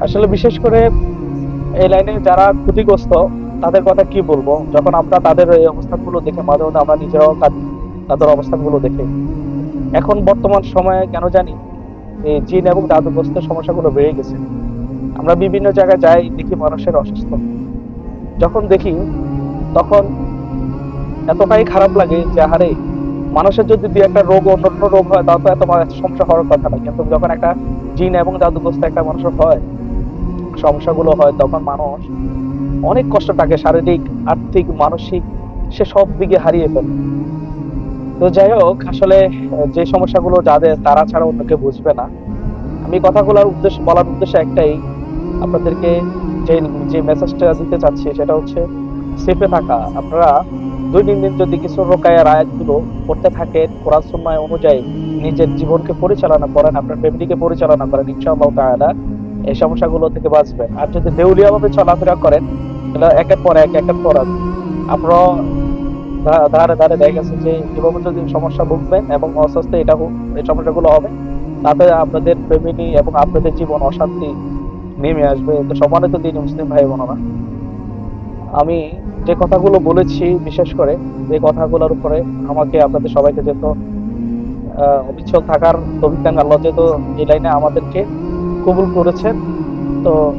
আসলে বিশেষ করে এই লাইনে যারা ক্ষতিগ্রস্ত, তাদের কথা কি বলব? যখন আমরা তাদের এই অবস্থানগুলো দেখে, মাঝে মধ্যে আমরা নিজেরাও কাঁদি তাদের অবস্থানগুলো দেখে। এখন বর্তমান সময়ে কেন জানি জিন এবং জাদুগ্রস্তের সমস্যাগুলো বেড়ে গেছে। আমরা বিভিন্ন জায়গায় যাই, দেখি মানুষের অসুস্থ। যখন দেখি, তখন এতটাই খারাপ লাগে যে হারে মানুষের যদি দুই একটা রোগ অন্যান্য রোগ হয় তাও তো এত সমস্যা হওয়ার কথা না কিন্তু যখন একটা জিন এবং জাদুগ্রস্ত একটা মানুষের হয়, সমস্যাগুলো হয়, তখন মানুষ অনেক কষ্ট থাকে শারীরিক, আর্থিক, মানসিক, সে সব দিকে হারিয়ে ফেলে। তো যাই হোক, আসলে, যে সমস্যাগুলো যাদের, তারা ছাড়া অন্য কেউ বুঝবে না। আমি কথাগুলোর উদ্দেশ্য, বলার উদ্দেশ্য একটাই। আপনাদেরকে যে যে মেসেজটা দিতে চাচ্ছি, সেটা হচ্ছে সেফে থাকা। আপনারা দৈনন্দিন যদি কিছু রোকায়ার আয়াতগুলো করতে থাকেন, কোরআন সুন্নাহ অনুযায়ী নিজের জীবনকে পরিচালনা করেন, আপনার ফ্যামিলিকে পরিচালনা করেন, ইনশাআল্লাহ তাআলা এই সমস্যাগুলো থেকে বাঁচবেন। আর যদি দেউলিয়া ভাবে চলাফেরা করেন, তাহলে একের পর এক, একের পর এক। আপনারা ধারে ধারে দেখা গেছে যে এভাবে যদি সমস্যা ভুগবেন এবং অস্বস্তি এটা এই সমস্যাগুলো হবে, তাতে আপনাদের ফ্যামিলি এবং আপনাদের জীবন অশান্তি নেমে আসবে। তো সম্মানিত দিন মুসলিম ভাই বোনেরা আমি যে কথাগুলো বলেছি বিশেষ করে এই কথাগুলোর উপরে আমাকে আপনাদের সবাইকে আহ, অবিচ্ছল থাকার তবিকান আল্লাহ যেহেতু এই লাইনে আমাদেরকে কবুল করেছেন তো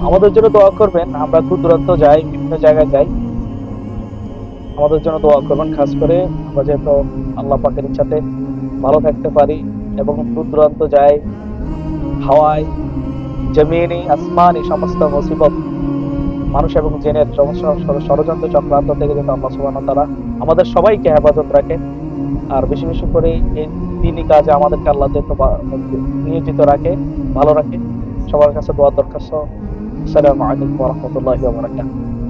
আমাদের জন্য দোয়া করবেন। আমরা দূর দূরান্ত যাই বিভিন্ন জায়গায় যাই। আমাদের জন্য দোয়া করবেন খাস করে আমরা যেহেতু আল্লাহ পাকের ইচ্ছাতে ভালো থাকতে পারি এবং দূর দূরান্ত যাই হাওয়ায় জমিনি আসমান সমস্ত মুসিবত মানুষ এবং জেনের ষড়যন্ত্র চক্রান্ত থেকে যেন আল্লাহ সুবাহ তারা আমাদের সবাইকে হেফাজত রাখে। আর বেশি বেশি করে এই দিনই কাজে আমাদেরকে আল্লাহ নিয়োজিত রাখে ভালো রাখে। সবার কাছে দোয়া দরখাস্ত। আসসালামু আলাইকুম ওয়া রাহমাতুল্লাহি ওয়া বারাকাতুহু।